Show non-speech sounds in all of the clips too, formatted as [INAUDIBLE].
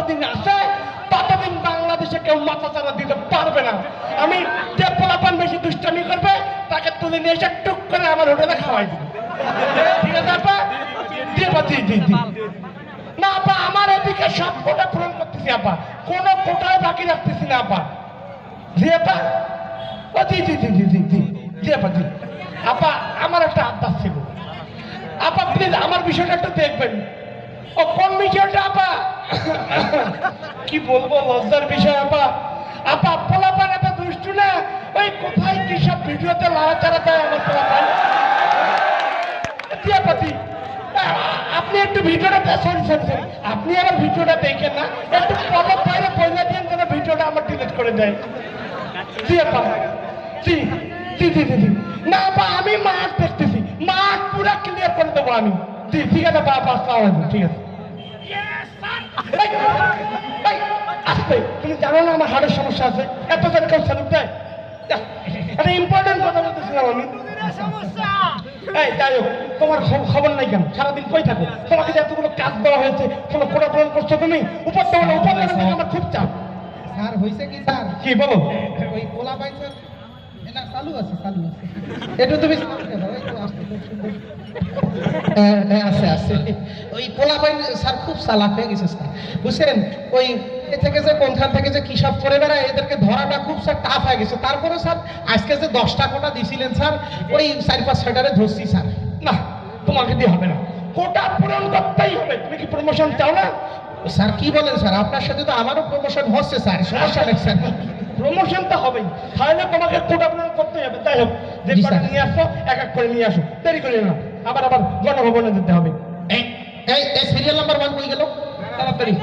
যতদিন আছে, ততদিন বাংলাদেশে কেউ মাথা চারা দিতে পারবে না। আমি যে পোলাপান বেশি দুষ্টামি করবে, তাকে তুলে নিয়ে এসে টুক করে আমার হোটেলে খাওয়াই দিবে। ঠিক আছে, আপা? জি না, আপা, আমার এদিকে সব কোটা পূরণ করতেছি, আপা। কোনো কোটায় বাকি রাখতেছি না, আপা। জি আপা? জি জি জি জি জি জি। আপা আপা, আমার একটা আবদার ছিল। আপা প্লিজ আমার বিষয়টা একটু দেখবেন। কোন বিষয়টা, আপা। কি বলব, লজ্জার বিষয়, আপা। আপা পোলাপান এত দুষ্টু না। ওই কোথায় কি সব ভিডিওতে লাড়াচাড়া দেয় আমার পোলাপান আ- আপনি একটু ভিডিওটা সরি সরি সরি আপনি আমার ভিডিওটা দেখেন না। একটু পলক বাইরে পয়সা দিয়ে যেন ভিডিওটা আমার ডিলিট করে দেয়। জি, আপা। জি জি জি জি না, আপা, আমি মাঠ দেখতেছি। মাঠ পুরো ক্লিয়ার করে দেবো আমি। ঠিক আছে আপা আসসালামু আলাইকুম ঠিক আছে এই, এই, তুমি জানো না আমার হাড়ের সমস্যা আছে এত জন কেউ স্যালুট দেয় একটা ইম্পর্টেন্ট কথা বলতেছিলাম আমি এই যাই হোক তোমার খবর নাই কেন সারাদিন কই থাকো তোমাকে যে এতগুলো কাজ দেওয়া হয়েছে কোনো কোটা পূরণ করছ তুমি উপর তো উপর আমার খুব চাপ স্যার হয়েছে কি স্যার কি বলো ওই পোলা পাই স্যার হ্যাঁ, হ্যাঁ, তারপরে আজকে যে দশটা কোটা দিছিলেন স্যার ওই চার পাঁচ ছয়টারে ধরছি স্যার। না তোমাকে দিয়ে হবে না। কোটা পূরণ করতেই হবে। তুমি কি প্রমোশন চাও না? স্যার কি বলেন স্যার? আপনার সাথে তো আমারও প্রমোশন হচ্ছে স্যার। সমস্যা নেই স্যার। প্রমোশন তো হবেই। তাহলে তোমাকে কোটা পূরণ করতেই হবে। যাই হোক যে কটা নিয়ে আসো এক এক করে নিয়ে আসো। দেরি করে না। আবার আবার গণভবনে যেতে হবে। এই এই সিরিয়াল নাম্বার ওয়ান কই গেল? তাড়াতাড়ি।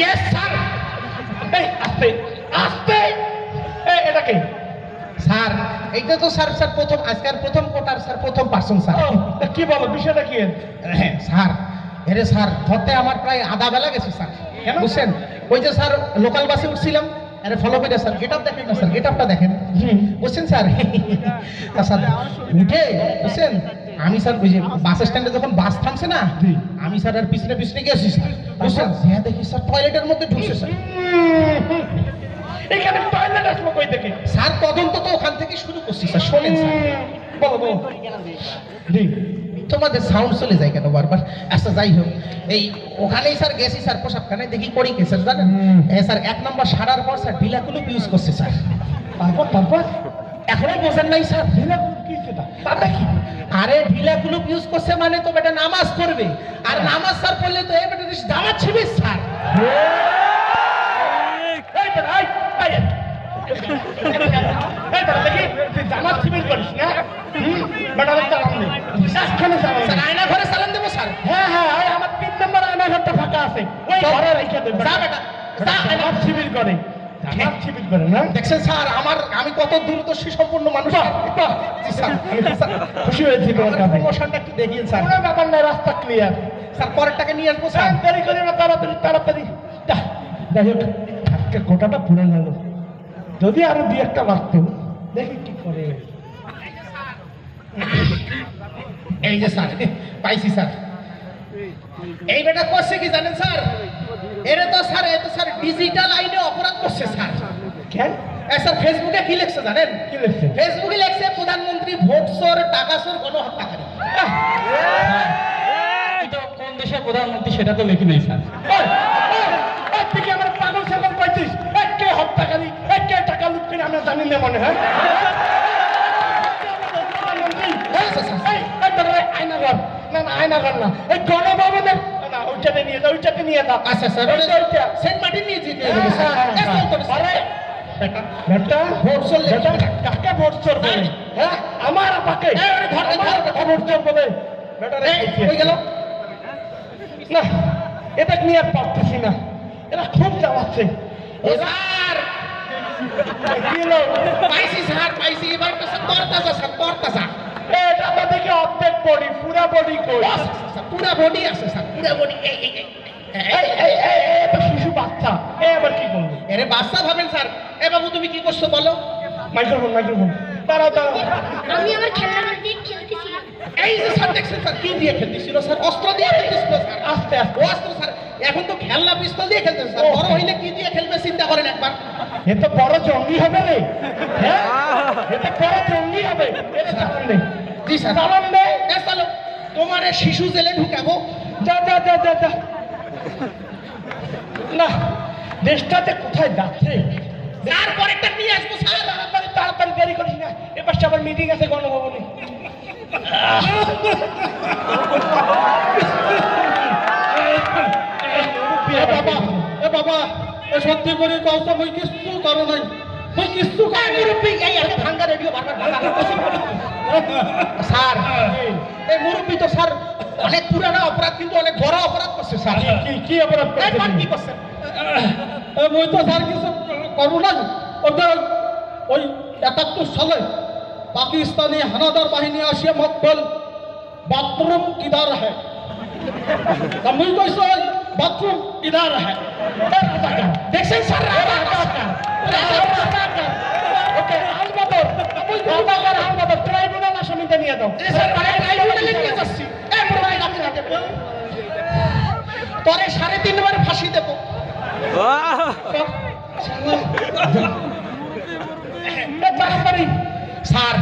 ইয়েস স্যার আস্তে এই এটা কি স্যার এইটা তো স্যার স্যার প্রথম আজকের প্রথম কোটার স্যার প্রথম পার্সন স্যার। কি বলো বিষয়টা কি? হ্যাঁ স্যার এরে স্যার ধরতে আমার প্রায় আধা বেলা গেছে স্যার। কেন? বুঝছেন? ওই যে স্যার লোকাল বাসে উঠছিলাম আরে ফলো করে স্যার গেট আপ দেখেন না স্যার গেট আপটা দেখেন। বুঝছেন স্যার? তা স্যার উঠে বুঝছেন? আমি স্যার ওই যে বাস স্ট্যান্ডে যখন বাস থামছে না। আমি স্যার আর পিছনে পিছনে গেছি স্যার। বুঝছেন? হ্যাঁ দেখি স্যার টয়লেটের মধ্যে ঢুকছে স্যার। এখানে আসলো কই থেকে? স্যার তদন্ত তো ওখান থেকে শুরু করছি স্যার। শোনেন বলো বলো। তোমাদের সাউন্ড চলে যায় কেন বারবার? আচ্ছা যাই হোক। এই ওখানেই স্যার গেছি স্যার পোশাকখানে দেখি করি কে স্যার জানেন? হুম। স্যার এক নম্বর সারার পর স্যার ঢিলাকুলো ইউজ করছে স্যার। তারপর তারপর? এখনও বোঝেন নাই স্যার। ঢিলা কি সেটা? তাতে কি? আরে ঢিলাকুলো ইউজ করছে মানে তো বেটা নামাজ পড়বে। আর নামাজ স্যার পড়লে তো এই বেটা জামাত ছিবি স্যার। এই বেটা, এই, এই, এই। এই বেটা, দেখি, তুই জামাত শিবির করিস না? হুম, চালান নেই। এক্ষুনি চালান স্যার আয়না ঘরে সালাম দেবো স্যার হ্যাঁ, হ্যাঁ, ওই আমার তিন নম্বর আয়নাঘরটা ফাঁকা আছে। ওই ঘরে রেখে দে, যা বেটা, যা, জামাত শিবির করে। জামাত শিবির করে না? দেখছেন স্যার আমার আমি কত দূরদর্শী সম্পূর্ণ মানুষ। জি স্যার খুশি হয়েছি তোমার কাছে। প্রমোশনটা একটু দেখিয়ে স্যার ব্যাপার নাই, রাস্তা ক্লিয়ার স্যার পরের টাকা নিয়ে আসব স্যার দেরি করি না তাড়াতাড়ি তাড়াতাড়ি যাই হোক আজকে গোটাটা পুরো গেল যদি আরও দুই একটা বাড়তো দেখি কি করে। এই যে স্যার পাইছি স্যার। এই বেটা করছে কি জানেন স্যার? এরা তো স্যার এ তো স্যার ডিজিটাল আইনে অপরাধ করছে স্যার। কেন? স্যার ফেসবুকে কি লিখছে জানেন? কি লিখছে? ফেসবুকে লিখছে প্রধানমন্ত্রী ভোট চোর টাকা চোর গণহত্যাকারী। এটা কোন দেশের প্রধানমন্ত্রী সেটা তো লিখি নেই স্যার ওই, ওই, ওই, তুই কি আমার পাগল ছাগল পাইছিস এই কে হত্যাকারী এই কে টাকা না মনে হয়। এই, আয়নাঘর। না, না, এই গণভবনের ওইটাতে নিয়ে যাও, ওইটাতে নিয়ে যাও। আচ্ছা স্যার ওইটা, ওইটা। সেন্ট মার্টিন নিয়ে যেতে হ্যাঁ, হবে হ্যাঁ, বেটা বেটা, ভোট বেটা, কাকে ভোট? আমার আপাকে? এই, ধর, ধর, আপাকে ভোট কই গেল না, এটা নিয়ে পারতেছি না। এরা খুব কি হলো? পাইছি স্যার পাইছি, এবার তো স্যার তরতাজা এটা তো দেখি অর্ধেক বডি পুরা বডি কই পুরা বডি আছে স্যার পুরা বডি এই এই কি করল এরে বাচ্চা ভাবেন স্যার এ বাবু তুমি কি করছ বলো মাইক্রোফোন মাইক্রোফোন দাঁড়াও দাঁড়াও আমি আমার খেলনা এই যে স্যার দেখছেন স্যার কি দিয়ে খেলতেছিল স্যার অস্ত্র দিয়ে খেলতেছিল স্যার। আস্তে আস্তে। অস্ত্র স্যার এখন তো খেলনা পিস্তল দিয়ে খেলতেছে স্যার। বড় হইলে কি দিয়ে খেলবে চিন্তা করেন একবার। এ তো বড় জঙ্গি হবে রে। হ্যাঁ? এ তো বড় জঙ্গি হবে। এটা চালান দে জি স্যার। চালান এ চলো তোমার শিশু জেলে ঢুকাবো। যা যা যা যা যা। না দেশটাতে কোথায় যাচ্ছে? তারপরে একটা নিয়ে আসব স্যার। তাড়াতাড়ি দেরি করিস না। এবার আবার মিটিং আছে গণভবনে। বাবা এ বাবা এ সত্যি করে কষ্ট মই কিছু করো নাই। মই কিছু করো মুরব্বী এই আরে ভাঙ্গা রেডিও বারবার ভাঙ্গা স্যার এই মুরব্বী তো স্যার অনেক পুরানা অপরাধ কিন্তু অনেক বড় অপরাধ করছে স্যার। কি কি অপরাধ পান কি করছেন মই তো স্যার কিছু করব না ওদের ওই একাত্তর সালে পাকিস্তানি হানাদার বাহিনী আসিয়া মত বল বাথরুম কিদার হ্যাঁ তা মুই কইছো বাথরুম ইধার হ্যাঁ দেখছেন স্যার ওকে আলবাদর আলবাদর আলবাদর ট্রাইব্যুনাল আসামিতে নিয়ে দাও তরে সাড়ে তিনবার ফাঁসি দেব। এ, তাড়াতাড়ি স্যার।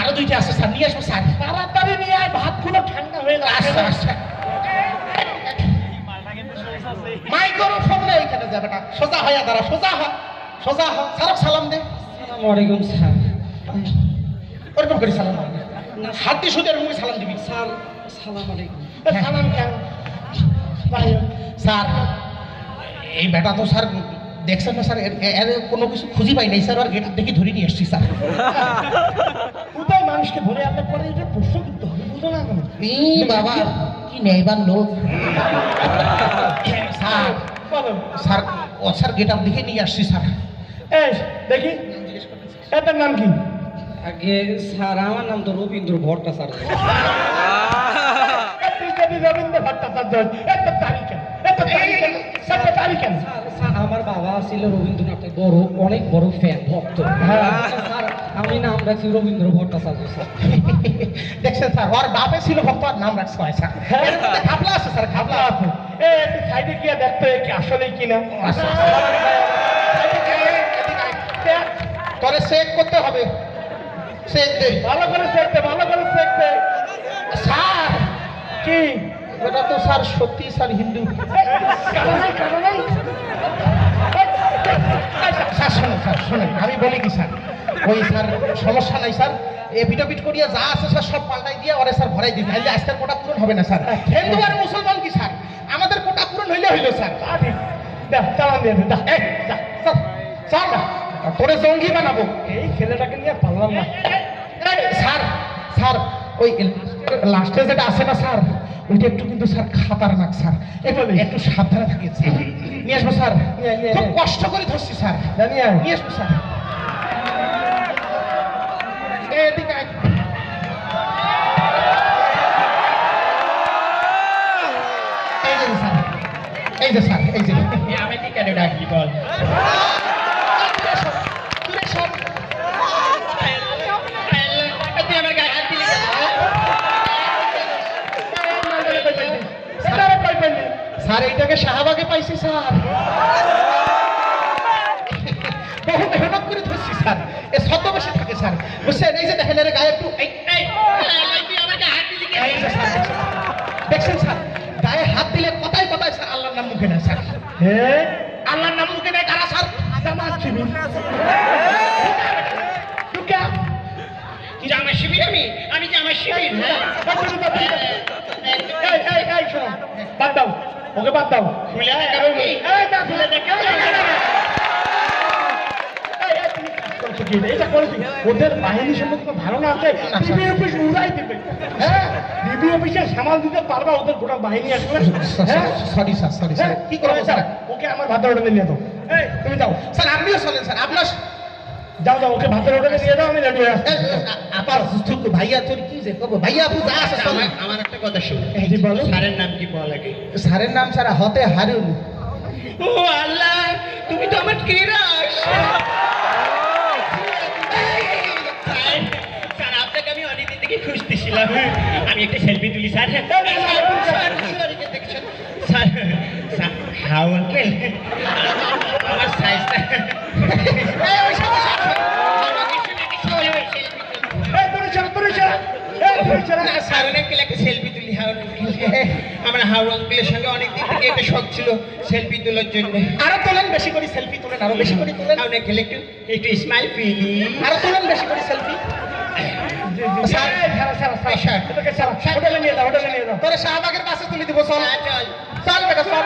আরও দুইটা আছে স্যার নিয়ে আসব স্যার। তাড়াতাড়ি নিয়ে আয় ভাতগুলো ঠান্ডা হয়ে আচ্ছা গেছে আচ্ছা। মাইক্রোফোন নেই এখানে যাবে না। সোজা হইয়া দাঁড়া সোজা হ সোজা হ। স্যার সালাম দে। ওয়ালাইকুম সালাম ওরকম করে সালাম দিবি। হাত দিয়ে সুদের মুখে সালাম দিবি। সালাম সালাম আলাইকুম। সালাম কেন ভাই স্যার এই বেটা তো স্যার দেখছেন না স্যার? এর- কোনো কিছু খুঁজি পাই নাই স্যার আর গেট দেখি ধরে নিয়ে এসছি স্যার। কোথায় মানুষকে ধরে আনলে পরে এটা প্রশ্ন করতে হবে বুঝো না এই বাবা। কি নেইবার লোক। স্যার স্যার ও স্যার গেট আপ দেখে নিয়ে আসছি স্যার। এই দেখি। এটার নাম কি? আগে স্যার আমার নাম তো রবীন্দ্র ভট্টাচার্য। [LAUGHS] রবীন্দ্র ভট্টাচার্য এত তারিখ কেন স্যার আমার বাবা ছিল রবীন্দ্রনাথের বড় অনেক বড় ফ্যান ভক্ত হ্যাঁ। স্যার আমি নাম রাখছি রবীন্দ্র ভট্টাচার্য স্যার দেখছেন স্যার ওর বাপে ছিল ভক্ত আর নাম রাখছে হয় স্যার হ্যাঁ। ঘাবলা আছে স্যার ঘাবলা আছে এ সাইডে গিয়ে দেখতো কি কিনা আচ্ছা। দেখ, তোরে চেক করতে হবে চেক দে ভালো করে দেখতে ভালো করে দেখতে স্যার কি ওটা তো স্যার সত্যি স্যার হিন্দু। স্যার শোনেন স্যার শোনেন আমি বলি কি স্যার? ওই স্যার সমস্যা নাই স্যার। এপিটোপিট করিয়া যা আছে স্যার সব পাল্টাই দিয়ে ওরে স্যার ভরাই দিই তাহলে আজকের কোটা পূরণ হবে না স্যার। হিন্দু আর মুসলমান কি স্যার? আমাদের কোটা পূরণ হইলে হইল স্যার। চালান দিয়ে স্যার তোরে জঙ্গি বানাবো। এই ছেলেটাকে নিয়ে পারলাম না। স্যার স্যার ওই লাস্টে যেটা আছে না স্যার ওইটা একটু কিন্তু স্যার খাতারনাক স্যার। একটু একটু সাবধানে থাকি স্যার। নিয়ে আসব স্যার। খুব কষ্ট করে ধরছি স্যার। নিয়ে আসব স্যার। এদিকে এই যে স্যার। এই যে স্যার। এই যে। আমি কি কেন ডাকি বল। যে দেখেন এর গায়ে একটু দেখছেন? স্যার গায়ে হাত দিলে কথায় কথায় স্যার আল্লাহর নাম মুখে নেয় স্যার আল্লাহর নাম মুখে নেয় কারা স্যার জামা শিবির জামা শিবির আমি আমি জামা শিবির হ্যাঁ এই এই এই শোনো বাদ দাও ওকে বাদ দাও খুলে দেখ এই, এই, এই, এই, এই, তুমি কাজ করছ কি? এইটা ওদের বাহিনী সম্পর্কে ধারণা আছে ডিবি অফিস উড়াই দিবে। হ্যাঁ? ডিবি অফিসে সামাল দিতে পারবা ওদের গোটা বাহিনী আসবে। হ্যাঁ? সরি স্যার সরি স্যার হ্যাঁ, কি করব স্যার ওকে আমার ভাতের হোটেলে নিয়ে দাও এই তুমি যাও। স্যার আপনিও চলেন স্যার আপনার যাও যাও ওকে ভাতের হোটেলে নিয়ে দাও আমি রেডি হয়ে আসছি। আবার হুস্তুক ভাইয়া তোর কি যে কব ভাইয়া আপু যা আছে আমার আমার একটা কথা শুন। এই যে বলো। স্যারের নাম কি বলা লাগে? স্যারের নাম স্যার হতে হারুন। ও আল্লাহ তুমি তো আমার কেরাস খুঁজতেছিলাম আমি একটা সেলফি তুলি sir sir sir how uncle আমার সাইজটা আমার হাউ আঙ্কেলের সঙ্গে অনেক দিন থেকে একটা শখ ছিল সেলফি তোলার জন্য আরও তোলেন বেশি করে সেলফি তোলেন আরও বেশি করে তোলেন আঙ্কেল একটু একটু স্মাইল প্লিজ আরও তোলেন বেশি করে সেলফি তোরে শাহবাগের পাশে তুলে দিব চল। চল। চল বেটা চল।